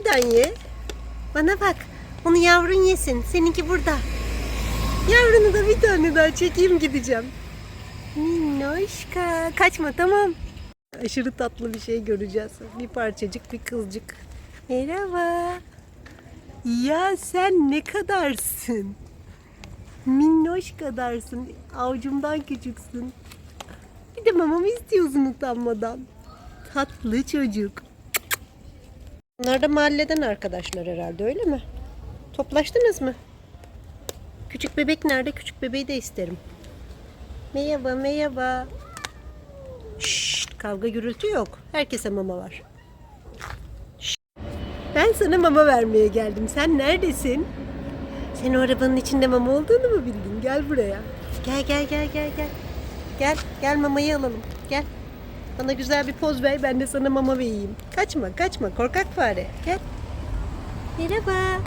birden ye. Bana bak. Onu yavrun yesin. Seninki burada. Yavrunu da bir tane daha çekeyim gideceğim. Minnoşka. Kaçma tamam. Aşırı tatlı bir şey göreceğiz. Bir parçacık bir kılcık. Merhaba. Ya sen ne kadarsın? Minnoş kadarsın. Avucumdan küçüksün. Bir de mamamı istiyorsun utanmadan. Tatlı çocuk. Bunlar da mahalleden arkadaşlar herhalde öyle mi? Toplaştınız mı? Küçük bebek nerede? Küçük bebeği de isterim. Merhaba merhaba. Şşt, kavga gürültü yok. Herkese mama var. Ben sana mama vermeye geldim. Sen neredesin? Sen o arabanın içinde mama olduğunu mu bildin? Gel buraya. Gel gel gel gel gel. Gel gel mamayı alalım. Gel. Bana güzel bir poz ver ben de sana mama vereyim. Kaçma kaçma korkak fare. Gel. Merhaba.